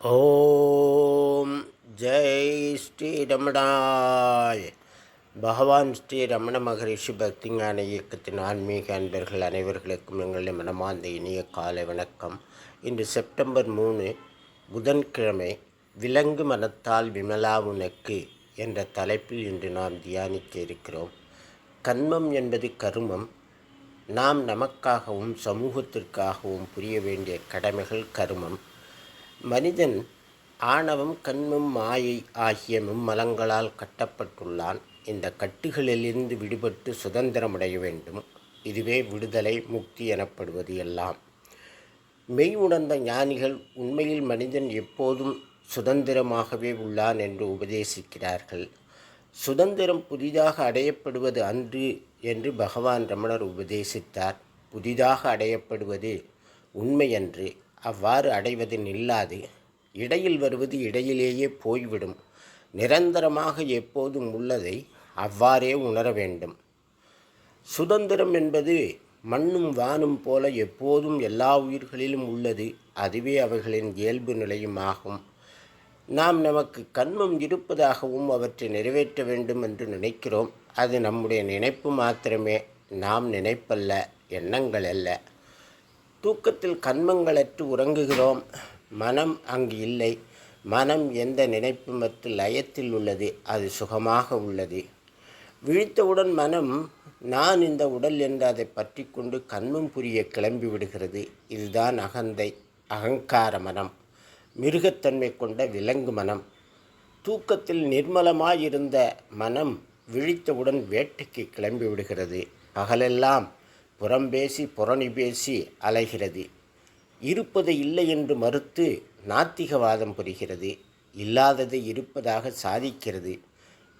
ஓம் ஜெய் ஸ்ரீ ரமணாய். பகவான் ஸ்ரீ ரமண மகரிஷி பக்திஞான இயக்கத்தின் ஆன்மீக அன்பர்கள் அனைவர்களுக்கும் எங்களுடைய மனமார்ந்த இனிய காலை வணக்கம். இன்று செப்டம்பர் மூணு புதன்கிழமை விலங்கு மனத்தால் விமலா உனக்கு என்ற தலைப்பில் இன்று நாம் தியானிக்க இருக்கிறோம். கண்மம் என்பது கருமம். நாம் நமக்காகவும் சமூகத்திற்காகவும் புரிய வேண்டிய கடமைகள் கருமம். மனிதன் ஆணவம் கண்மம் மாயை ஆகிய மும்மலங்களால் கட்டப்பட்டுள்ளான். இந்த கட்டுகளிலிருந்து விடுபட்டு சுதந்திரமடைய வேண்டும். இதுவே விடுதலை முக்தி எனப்படுவது எல்லாம். மெய் உணர்ந்த ஞானிகள் உண்மையில் மனிதன் எப்போதும் சுதந்திரமாகவே உள்ளான் என்று உபதேசிக்கிறார்கள். சுதந்திரம் புதிதாக அடையப்படுவது அன்று என்று பகவான் ரமணர் உபதேசித்தார். புதிதாக அடையப்படுவது உண்மையன்று. அவ்வாறு அடைவதின் இல்லாது இடையில் வருவது இடையிலேயே போய்விடும். நிரந்தரமாக எப்போதும் உள்ளதை அவ்வாறே உணர வேண்டும். சுதந்திரம் என்பது மண்ணும் வானும் போல எப்போதும் எல்லா உயிர்களிலும் உள்ளது. அதுவே அவர்களின் இயல்பு நிலையும் ஆகும். நாம் நமக்கு கண்மம் இருப்பதாகவும் அவற்றை நிறைவேற்ற வேண்டும் என்று நினைக்கிறோம். அது நம்முடைய நினைப்பு மாத்திரமே. நாம் நினைப்பல்ல. எண்ணங்கள் அல்ல. தூக்கத்தில் கண்மங்களற்று உறங்குகிறோம். மனம் அங்கு இல்லை. மனம் எந்த நினைப்பு மற்றும் லயத்தில் உள்ளது. அது சுகமாக உள்ளது. விழித்தவுடன் மனம் நான் இந்த உடல் என்று அதை பற்றி கொண்டு கண்மம் புரிய கிளம்பி விடுகிறது. இதுதான் அகந்தை அகங்கார மனம். மிருகத்தன்மை கொண்ட விலங்கு மனம். தூக்கத்தில் நிர்மலமாயிருந்த மனம் விழித்தவுடன் வேட்டைக்கு கிளம்பி விடுகிறது. பகலெல்லாம் புறம்பேசி புறணி பேசி அலைகிறது. இருப்பது இல்லை என்று மறுத்து நாத்திகவாதம் புரிகிறது. இல்லாததை இருப்பதாக சாதிக்கிறது.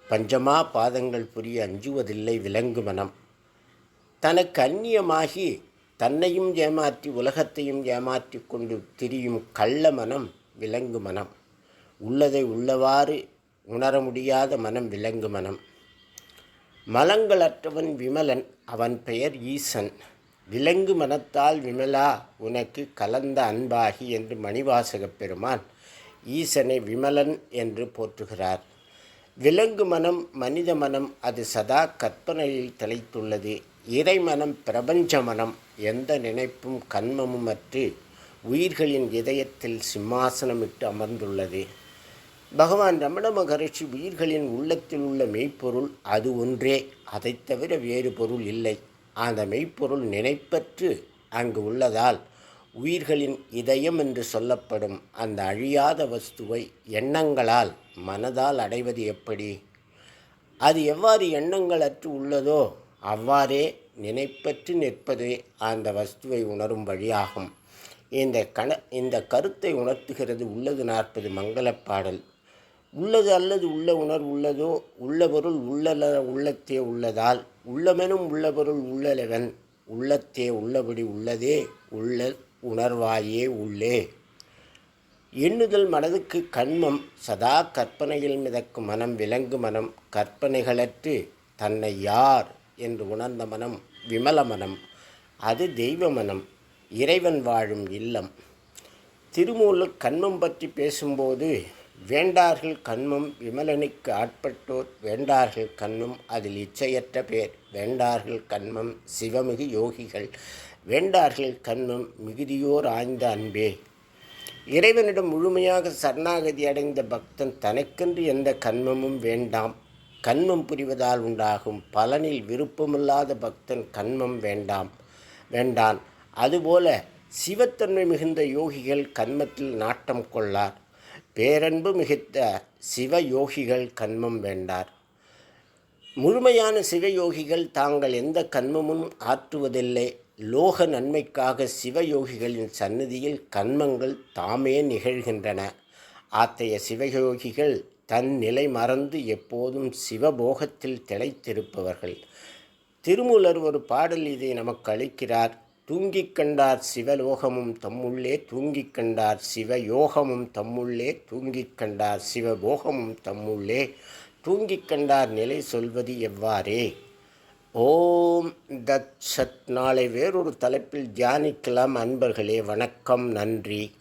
பஞ்சமா பாதங்கள் புரிய அஞ்சுவதில்லை விலங்கு மனம். தனக்கு அந்நியமாகி தன்னையும் ஏமாற்றி உலகத்தையும் ஏமாற்றி கொண்டு திரியும் கள்ள மனம் விலங்கு மனம். உள்ளதை உள்ளவாறு உணர முடியாத மனம் விலங்கு மனம். மலங்களற்றவன் விமலன் அவன் பெயர் ஈசன். விலங்கு மனத்தால் விமலா உனக்கு கலந்த அன்பாகி என்று மணிவாசகப் பெருமான் ஈசனை விமலன் என்று போற்றுகிறார். விலங்கு மனம் மனித மனம் அது சதா கற்பனையில் தலைத்துள்ளது இறை மனம் பிரபஞ்ச மனம் எந்த நினைப்பும் கண்மமும் அற்று உயிர்களின் இதயத்தில் சிம்மாசனமிட்டு அமர்ந்துள்ளது. பகவான் ரமண மகரிஷி உயிர்களின் உள்ளத்தில் உள்ள மெய்ப்பொருள் அது ஒன்றே. அதைத் தவிர வேறு பொருள் இல்லை. அந்த மெய்ப்பொருள் நினைப்பற்று அங்கு உள்ளதால் உயிர்களின் இதயம் என்று சொல்லப்படும் அந்த அழியாத வஸ்துவை எண்ணங்களால் மனதால் அடைவது எப்படி? அது எவ்வாறு எண்ணங்கள் அற்று உள்ளதோ அவ்வாறே நினைப்பற்று நிற்பதே அந்த வஸ்துவை உணரும் வழியாகும். இந்த கண இந்த கருத்தை உணர்த்துகிறது உள்ளது நாற்பது மங்களப்பாடல். உள்ளது அல்லது உள்ள உணர்வு உள்ளதோ உள்ள பொருள் உள்ளல உள்ளத்தே உள்ளதால் உள்ளமெனும் உள்ள பொருள் உள்ளலவன் உள்ளத்தே உள்ளபடி உள்ளதே உள்ள உணர்வாயே உள்ளே. எண்ணுதல் மனதுக்கு கண்மம் சதா கற்பனையில் மிதக்கும் மனம் விலங்கு மனம் கற்பனைகளற்று தன்னை யார் என்று உணர்ந்த மனம் விமல மனம் அது தெய்வ மனம் இறைவன் வாழும் இல்லம். திருமூலர் கண்மம் பற்றி பேசும்போது வேண்டார்கள் கண்மம் விமலனுக்கு ஆட்பட்டோர் வேண்டார்கள் கண்மும் அதில் இச்சையற்ற பேர். வேண்டார்கள் கண்மம் சிவமிகு யோகிகள் வேண்டார்கள் கண்மம் மிகுதியோர் ஆய்ந்த அன்பே. இறைவனிடம் முழுமையாக சரணாகதி அடைந்த பக்தன் தனக்கென்று எந்த கண்மமும் வேண்டாம். கண்மம் புரிவதால் உண்டாகும் பலனில் விருப்பமில்லாத பக்தன் கண்மம் வேண்டாம். வேண்டான். அதுபோல சிவத்தன்மை மிகுந்த யோகிகள் கண்மத்தில் நாட்டம் கொள்ளார். பேரன்பு மிகுத்த சிவயோகிகள் கண்மம் வேண்டார். முழுமையான சிவயோகிகள் தாங்கள் எந்த கண்மமும் ஆற்றுவதில்லை. லோக நன்மைக்காக சிவயோகிகளின் சந்நிதியில் கண்மங்கள் தாமே நிகழ்கின்றன. ஆத்தைய சிவயோகிகள் தன் நிலை மறந்து எப்போதும் சிவபோகத்தில் திளைத்திருப்பவர்கள். திருமூலர் ஒரு பாடல் இதை நமக்கு அளிக்கிறார். தூங்கிக் கண்டார் சிவலோகமும் தம்முள்ளே தூங்கிக் கண்டார் சிவயோகமும் தம்முள்ளே தூங்கிக் கண்டார் சிவபோகமும் தம்முள்ளே தூங்கிக் கண்டார் நிலை சொல்வது எவ்வாறே? ஓம் தத் சத் நாளை வேறொரு தலைப்பில் தியானிக்கலாம். அன்பர்களே வணக்கம். நன்றி.